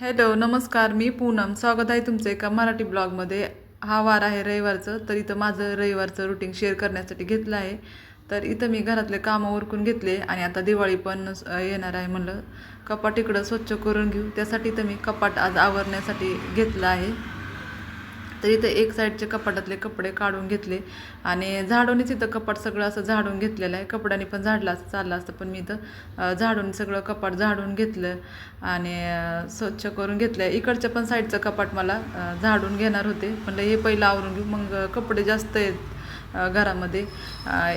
Hello नमस्कार मी पूनम. स्वागत आहे तुमचं एका मराठी ब्लॉगमध्ये. हा वार आहे रविवारचं तर इथं माझं रविवारचं रुटीन शेअर करण्यासाठी घेतलं आहे. तर इथं मी घरातले कामं उरकून घेतले आणि आता दिवाळी पण येणार आहे म्हणलं. कपाट इकडं स्वच्छ करून घेऊ. त्यासाठी तर मी कपाट आज आवरण्यासाठी घेतलं आहे. तर इथं एक साईडचे कपाटातले कपडे काढून घेतले. आणि झाडूनच इथं कपाट सगळं असं झाडून घेतलेलं आहे. कपड्याने पण झाडलं असं चाललं असतं पण मी इथं झाडून सगळं कपाट झाडून घेतलं आणि स्वच्छ करून घेतलं इकडच्या पण साईडचं कपाट मला झाडून घेणार होते. म्हणलं हे पहिलं आवरून घेऊ. मग कपडे जास्त आहेत घरामध्ये.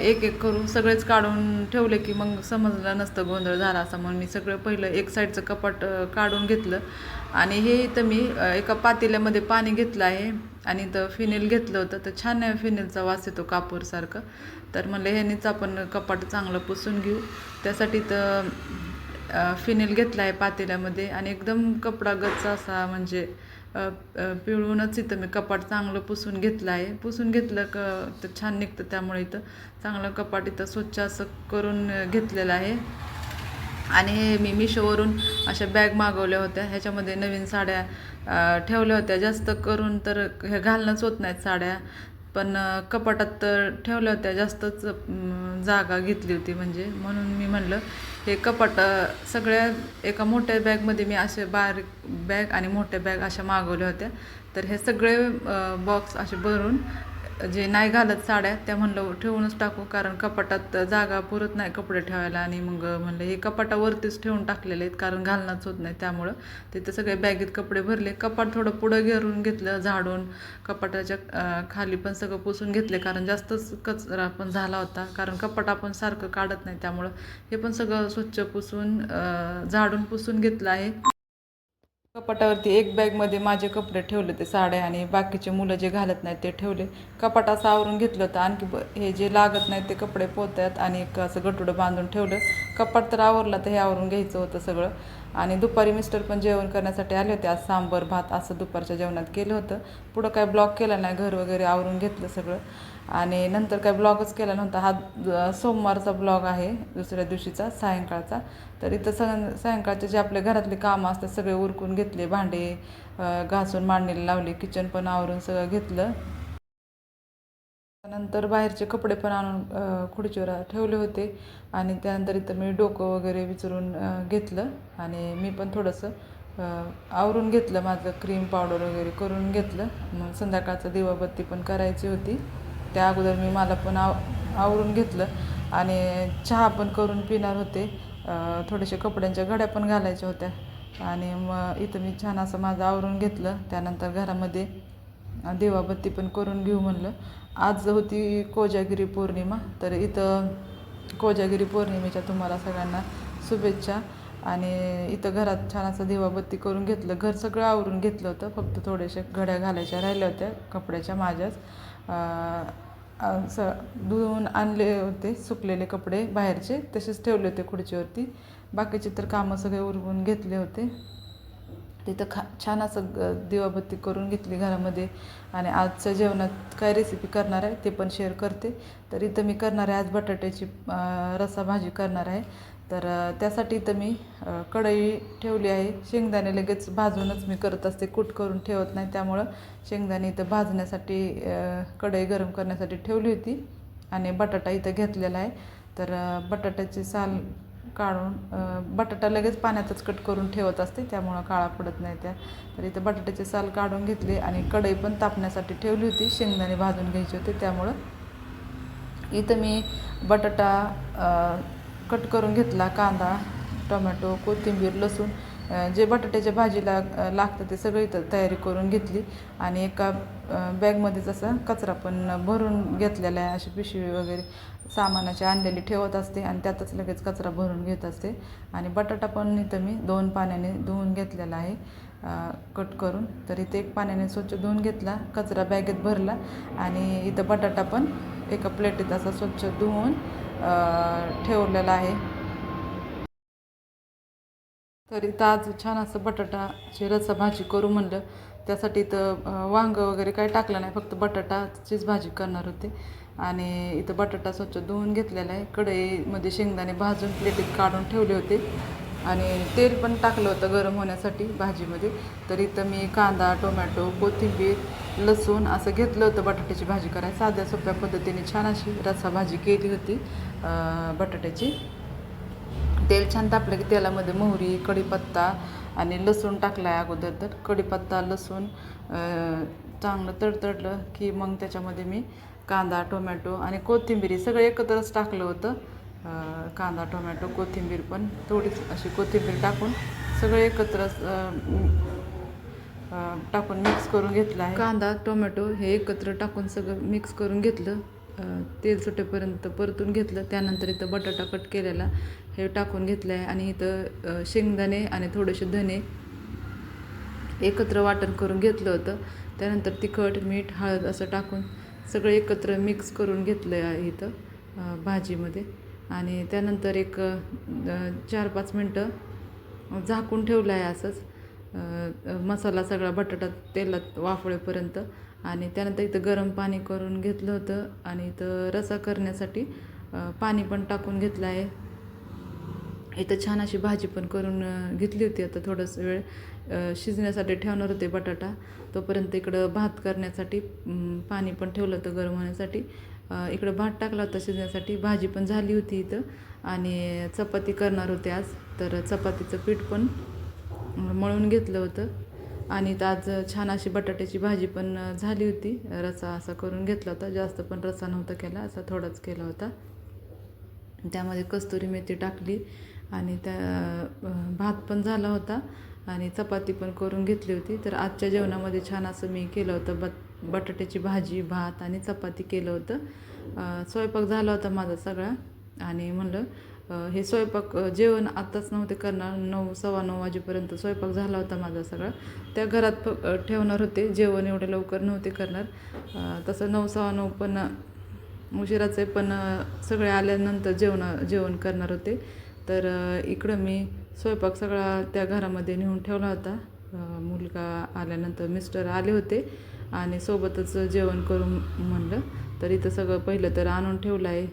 एक एक करून सगळेच काढून ठेवले की मग समजलं नसतं गोंधळ झाला असा म्हणून मी सगळं पहिलं एक साईडचं कपाट काढून घेतलं. आणि हे इथं मी एका पातेल्यामध्ये पाणी घेतलं आहे. आणि तर फिनेल घेतलं होतं तर छान आहे फिनेलचा वास येतो कापूरसारखं. तर म्हणलं ह्यानेच आपण कपाट चांगलं पुसून घेऊ. त्यासाठी तर फिनेल घेतला आहे पातेल्यामध्ये आणि एकदम कपडा गच्च असा म्हणजे पिळूनच इथं मी कपाट चांगलं पुसून घेतलं आहे. पुसून घेतलं क तर छान निघतं त्यामुळे इथं. चांगलं कपाट इथं स्वच्छ असं करून घेतलेलं आहे. आणि हे मी मिशोवरून अशा बॅग मागवल्या होत्या. ह्याच्यामध्ये नवीन साड्या ठेवल्या होत्या. जास्त करून तर हे घालणंच होत नाहीत साड्या. पण कपाटात तर ठेवल्या होत्या. जास्तच जागा घेतली होती म्हणजे. म्हणून मी म्हणलं हे कपाट सगळ्या एका मोठ्या बॅगमध्ये मी असे बारीक बॅग आणि मोठ्या बॅग अशा मागवल्या होत्या. तर हे सगळे बॉक्स असे भरून जे नाही घालत साड्या त्या म्हणलं ठेवूनच टाकू कारण कपाटात जागा पुरत नाही कपडे ठेवायला. आणि मग म्हणलं हे कपाटावरतीच ठेवून टाकलेले आहेत कारण घालणंच होत नाही. त्यामुळं तिथे सगळे बॅगेत कपडे भरले. कपाट थोडं पुढं घेरून घेतलं झाडून. कपाटाच्या खाली पण सगळं पुसून घेतले कारण जास्तच कचरा पण झाला होता. कारण कपाट आपण सारखं काढत नाही त्यामुळं हे पण सगळं स्वच्छ पुसून झाडून पुसून घेतलं आहे. कपाटावरती एक बॅगमध्ये माझे कपडे ठेवले ते साड्या आणि बाकीचे मुलं जे घालत नाहीत ते ठेवले. कपाट असं आवरून घेतलं होतं. आणखी ब हे जे लागत नाहीत ते कपडे पोत्यात आणि एक असं गटुडं बांधून ठेवलं. कपाट तर आवरला तर हे आवरून घ्यायचं होतं सगळं. आणि दुपारी मिस्टर पण जेवण करण्यासाठी आले होते. आज सांबर भात असं दुपारच्या जेवणात केलं होतं. पुढं काय ब्लॉक केला नाही. घर वगैरे आवरून घेतलं सगळं. आणि नंतर काय ब्लॉगच केला नव्हता. हा सोमवारचा ब्लॉग आहे दुसऱ्या दिवशीचा सायंकाळचा. तर इथं स सायंकाळचे जे आपले घरातले कामं असतात सगळे उरकून घेतले भांडे घासून मांडणीला लावले किचन पण आवरून सगळं घेतलं. नंतर बाहेरचे कपडे पण आणून खुर्चीवर ठेवले होते. आणि त्यानंतर इथं मी डोकं वगैरे विचारून घेतलं. आणि मी पण थोडंसं आवरून घेतलं. माझं क्रीम पावडर वगैरे करून घेतलं. मग संध्याकाळचं दिवाबत्ती पण करायची होती. त्या अगोदर मी मला पण आव आवरून घेतलं आणि चहा पण करून पिणार होते. थोडेसे कपड्यांच्या घड्या पण घालायच्या होत्या. आणि मग इथं मी छान असं माझं आवरून घेतलं. त्यानंतर घरामध्ये देवाबत्ती पण करून घेऊ म्हणलं. आज होती कोजागिरी पौर्णिमा तर इथं कोजागिरी पौर्णिमेच्या तुम्हाला सगळ्यांना शुभेच्छा. आणि इथं घरात छान असं देवाबत्ती करून घेतलं. घर सगळं आवरून घेतलं होतं. फक्त थोडेसे घड्या घालायच्या राहिल्या होत्या कपड्याच्या माझ्याच. धुवून आणले होते सुकलेले कपडे बाहेरचे तसेच ठेवले होते खुर्चीवरती. बाकीचे तर कामं सगळे उरवून घेतले होते. तिथं खा छान असं दिवाबत्ती करून घेतली घरामध्ये. आणि आजच्या जेवणात काय रेसिपी करणार आहे ते पण शेअर करते. तर इथं मी करणार आहे आज बटाट्याची रसा भाजी करणार आहे. तर त्यासाठी इथं मी कढई ठेवली आहे. शेंगदाणे लगेच भाजूनच मी करत असते. कूट करून ठेवत नाही. त्यामुळं शेंगदाणे इथं भाजण्यासाठी कढई गरम करण्यासाठी ठेवली होती आणि बटाटा इथं घेतलेला आहे. तर बटाट्याची साल काढून बटाटा लगेच पाण्यातच कट करून ठेवत असते. त्यामुळं काळा पडत नाही त्या. तर इथं बटाट्याची साल काढून घेतली आणि कढई पण तापण्यासाठी ठेवली होती. शेंगदाणे भाजून घ्यायचे होते. त्यामुळं इथं मी बटाटा कट करून घेतला कांदा टोमॅटो कोथिंबीर लसूण जे बटाट्याच्या भाजीला लागतं ते सगळं इथं तयारी करून घेतली. आणि एका बॅगमध्येच असं कचरा पण भरून घेतलेला आहे अशी पिशवी वगैरे सामानाची आणलेली ठेवत असते आणि त्यातच लगेच कचरा भरून घेत असते. आणि बटाटा पण इथं मी दोन पाण्याने धुवून घेतलेला आहे कट करून. तर इथे एक पाण्याने स्वच्छ धुवून घेतला कचरा बॅगेत भरला आणि इथं बटाटा पण एका प्लेटीत असा स्वच्छ धुवून ठेवलेला आहे. तर इथं आज छान असं बटाटाची रस्सा भाजी करू म्हणलं. त्यासाठी इथं वांगं वगैरे काही टाकलं नाही. फक्त बटाटाचीच भाजी करणार होते. आणि इथं बटाटा स्वच्छ धुवून घेतलेला आहे. कढईमध्ये शेंगदाणे भाजून प्लेटीत काढून ठेवले होते. आणि तेल पण टाकलं होतं गरम होण्यासाठी भाजीमध्ये. तर इथं मी कांदा टोमॅटो कोथिंबीर लसूण असं घेतलं होतं बटाट्याची भाजी करायला. साध्या सोप्या पद्धतीने छान अशी रस्सा भाजी केली होती बटाट्याची. तेल छान तापलं की तेलामध्ये मोहरी कढीपत्ता आणि लसूण टाकला आहे अगोदर तर. कढीपत्ता लसूण चांगलं तडतडलं की मग त्याच्यामध्ये मी कांदा टोमॅटो आणि कोथिंबीर सगळं एकत्रच टाकलं होतं. कांदा टोमॅटो कोथिंबीर पण थोडीच अशी कोथिंबीर टाकून सगळं एकत्र टाकून मिक्स करून घेतलं आहे. कांदा टोमॅटो हे एकत्र टाकून सगळं मिक्स करून घेतलं. तेल सुटेपर्यंत परतून घेतलं. त्यानंतर इथं बटाटा कट केलेला हे टाकून घेतलं आहे. आणि इथं शेंगदाणे आणि थोडेसे धने एकत्र वाटण करून घेतलं होतं. त्यानंतर तिखट मीठ हळद असं टाकून सगळं एकत्र मिक्स करून घेतलं आहे इथं भाजीमध्ये. आणि त्यानंतर एक चार पाच मिनटं झाकून ठेवलं आहे असंच. मसाला सगळा बटाटा तेलात वाफळेपर्यंत आणि त्यानंतर इथं गरम पाणी करून घेतलं होतं आणि इथं रसा करण्यासाठी पाणी पण टाकून घेतलं आहे. इथं छान अशी भाजी पण करून घेतली होती आता थोडंसं वेळ. शिजण्यासाठी ठेवणार होते बटाटा. तोपर्यंत इकडं भात करण्यासाठी पाणी पण ठेवलं होतं गरम होण्यासाठी. इकडं भात टाकला होता शिजण्यासाठी. भाजी पण झाली होती इथं. आणि चपाती करणार होते आज. तर चपातीचं पीठ पण मळून घेतलं होतं. आणि आज छान अशी बटाट्याची भाजी पण झाली होती. रसा असा करून घेतला होता. जास्त पण रसा नव्हता केला. असा थोडाच केला होता. त्यामध्ये कस्तुरी मेथी टाकली. आणि त्या भात पण झाला होता आणि चपाती पण करून घेतली होती. तर आजच्या जेवणामध्ये छान असं मी केलं होतं बट बटाट्याची भाजी भात आणि चपाती केलं होतं. स्वयंपाक झाला होता माझा सगळा आणि म्हणलं हे स्वयंपाक जेवण आत्ताच नव्हते करणार नऊ सव्वा नऊ वाजेपर्यंत स्वयंपाक झाला होता माझा सगळा. त्या घरात फ ठेवणार होते जेवण एवढे लवकर नव्हते करणार. तसं नऊ सव्वा नऊ पण उशिराचे पण सगळे आल्यानंतर जेवण जेवण करणार होते. तर इकडं मी स्वयंपाक सगळा त्या घरामध्ये नेऊन ठेवला होता. मुलगा आल्यानंतर मिस्टर आले होते आणि सोबतच जेवण करून म्हणलं. तर इथं सगळं पहिलं तर आणून ठेवलं आहे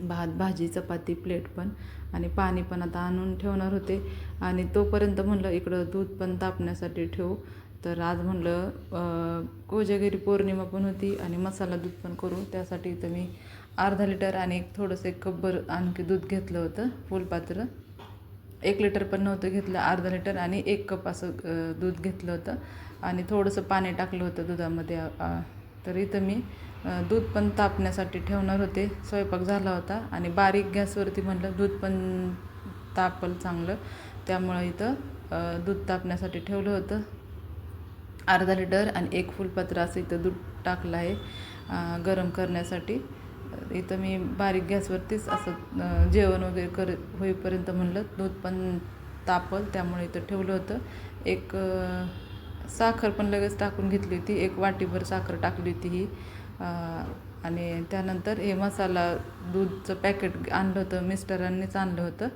भात भाजी चपाती प्लेट पण आणि पाणी पण आता आणून ठेवणार होते. आणि तोपर्यंत म्हणलं इकडं दूध पण तापण्यासाठी ठेवू. तर आज म्हणलं कोजागिरी पौर्णिमा पण होती आणि मसाला दूध पण करू. त्यासाठी इथं मी अर्धा लिटर आणि एक थोडंसं एक कपभर आणखी दूध घेतलं होतं फुलपात्र एक लिटर पण नव्हतं घेतलं अर्धा लिटर आणि एक कप असं दूध घेतलं होतं. आणि थोडंसं पाणी टाकलं होतं दुधामध्ये तर इथं मी दूध पण तापण्यासाठी ठेवणार होते. स्वयंपाक झाला होता आणि बारीक गॅसवरती म्हटलं दूध पण तापल चांगलं. त्यामुळं इथं दूध तापण्यासाठी ठेवलं होतं. अर्धा लिटर आणि एक फुलपात्र असं इथं दूध टाकलं आहे गरम करण्यासाठी. इथं मी बारीक गॅसवरतीच असं जेवण वगैरे कर होईपर्यंत म्हणलं दूध पण तापल त्यामुळे इथं ठेवलं होतं. एक साखर पण लगेच टाकून घेतली होती. एक वाटीभर साखर टाकली होती ही. आणि त्यानंतर हे मसाला दूधचं पॅकेट आणलं होतं मिस्टरांनीच आणलं होतं.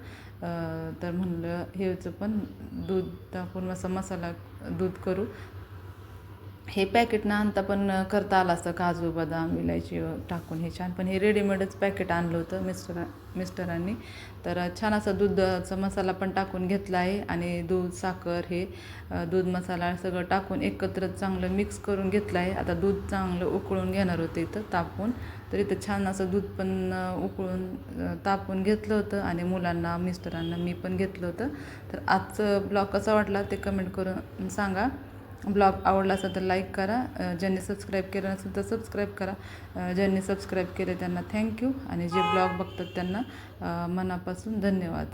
तर म्हणलं हेचं पण दूध टाकून असा मसाला दूध करू. हे पॅकेट ना आणता पण करता आलं असतं. काजू बदाम इलायची टाकून हे छान. पण हे रेडीमेडच पॅकेट आणलं होतं मिस्टर मिस्टरांनी तर छान असं दुधाचा मसाला पण टाकून घेतला आहे. आणि दूध साखर हे दूध मसाला सगळं टाकून एकत्र चांगलं मिक्स करून घेतलं आहे. आता दूध चांगलं उकळून घेणार होतं इथं तापून तर इथं छान असं दूध पण उकळून तापून घेतलं होतं. आणि मुलांना मिस्टरांना मी पण घेतलं होतं. तर आजचं ब्लॉग कसा वाटला ते कमेंट करून सांगा. ब्लॉग आवडला असेल तर लाईक करा ज्यांनी सबस्क्राईब केलं नसेल तर सबस्क्राईब करा. ज्यांनी सबस्क्राईब केले त्यांना थँक्यू आणि जे ब्लॉग बघतात त्यांना मनापासून धन्यवाद.